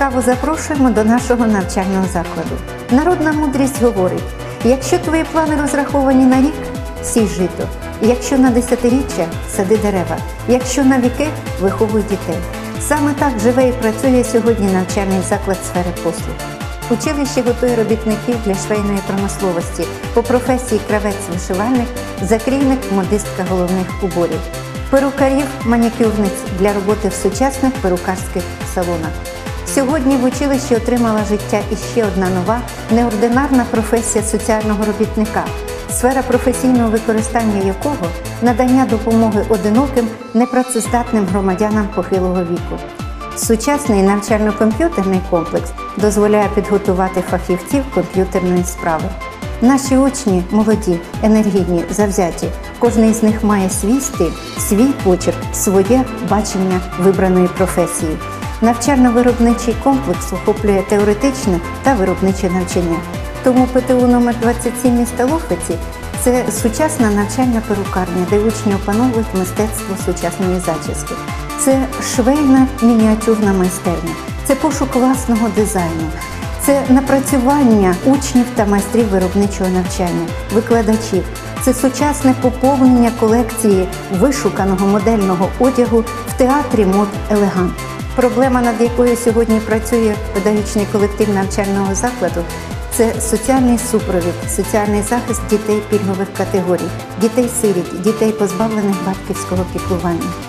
Ласкаво запрошуємо до нашого навчального закладу. Народна мудрість говорить: якщо твої плани розраховані на рік, сій жито. Якщо на десятиріччя сади дерева, якщо на віки виховуй дітей. Саме так живе і працює сьогодні навчальний заклад сфери послуг. Училище готує робітників для швейної промисловості по професії кравець-вишивальник, закрійник, модистка головних уборів, перукарів, манікюрниць для роботи в сучасних перукарських салонах. Сьогодні в училищі отримала життя іще одна нова неординарна професія соціального робітника, сфера професійного використання якого надання допомоги одиноким непрацездатним громадянам похилого віку. Сучасний навчально-комп'ютерний комплекс дозволяє підготувати фахівців комп'ютерної справи. Наші учні молоді, енергійні, завзяті. Кожен із них має свій стиль, свій почерк, своє бачення вибраної професії. Навчально-виробничий комплекс охоплює теоретичне та виробниче навчання. Тому ПТУ номер 27 міста Лохвиці це сучасна навчальна перукарня, де учні опановують мистецтво сучасної зачіски. Це швейна мініатюрна майстерня, це пошук власного дизайну, це напрацювання учнів та майстрів виробничого навчання, викладачів. Це сучасне поповнення колекції вишуканого модельного одягу в театрі мод Елегант. Проблема, над якою сьогодні працює педагогічний колектив навчального закладу, це соціальний супровід, соціальний захист дітей пільгових категорій, дітей-сиріт, дітей, позбавлених батьківського піклування.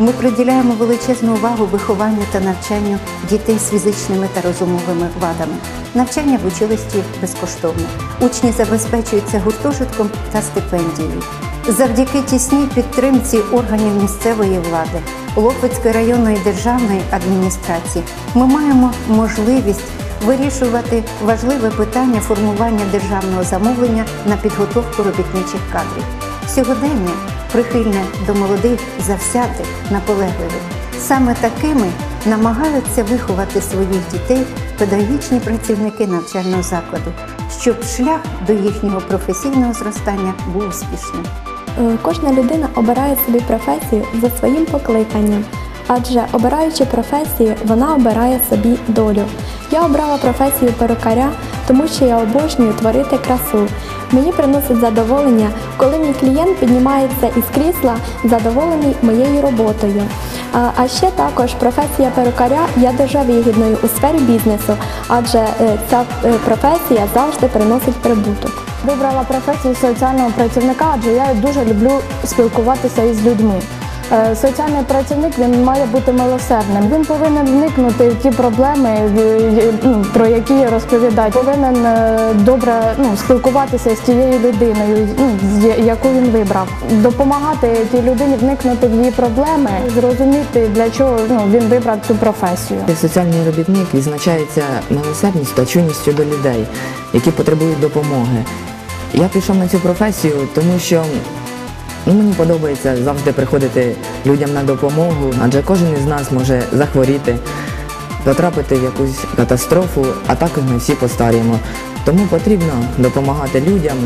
Ми приділяємо величезну увагу вихованню та навчанню дітей з фізичними та розумовими вадами. Навчання в училищі безкоштовне. Учні забезпечуються гуртожитком та стипендією. Завдяки тісній підтримці органів місцевої влади, Лохвицької районної державної адміністрації ми маємо можливість вирішувати важливе питання формування державного замовлення на підготовку робітничих кадрів. Сьогодення прихильне до молодих, завзятих, наполегливих. Саме такими намагаються виховати своїх дітей педагогічні працівники навчального закладу, щоб шлях до їхнього професійного зростання був успішним. Е, Кожна людина обирає собі професію за своїм покликанням, адже обираючи професію, вона обирає собі долю. Я обрала професію перукаря, тому що я обожнюю творити красу. Мені приносить задоволення, коли мій клієнт піднімається із крісла, задоволений моєю роботою. А- ще також професія перукаря є дуже вигідною у сфері бізнесу, адже е, ця е, професія завжди приносить прибуток. Вибрала професію соціального працівника, адже я дуже люблю спілкуватися із людьми. Е, Соціальний працівник він має бути милосердним. Він повинен вникнути в ті проблеми, ну, про які розповідають. Повинен е, добре ну, спілкуватися з тією людиною, ну, яку він вибрав. Допомагати тій людині вникнути в її проблеми, зрозуміти для чого ну, він вибрав цю професію. Соціальний робітник відзначається милосердністю та чуйністю до людей, які потребують допомоги. Я пішов на цю професію, тому що ну, мені подобається завжди приходити людям на допомогу, адже кожен із нас може захворіти, потрапити в якусь катастрофу, а також ми всі постаріємо. Тому потрібно допомагати людям,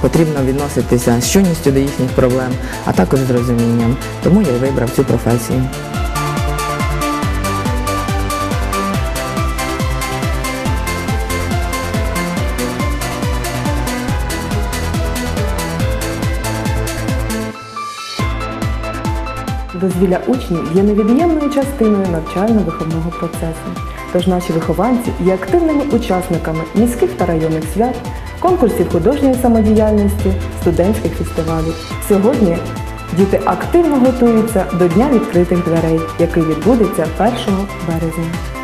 потрібно відноситися з чуйністю до їхніх проблем, а також з розумінням. Тому я вибрав цю професію. Дозвілля учнів є невід'ємною частиною навчально-виховного процесу. Тож наші вихованці є активними учасниками міських та районних свят, конкурсів художньої самодіяльності, студентських фестивалів. Сьогодні діти активно готуються до Дня відкритих дверей, який відбудеться 1 березня.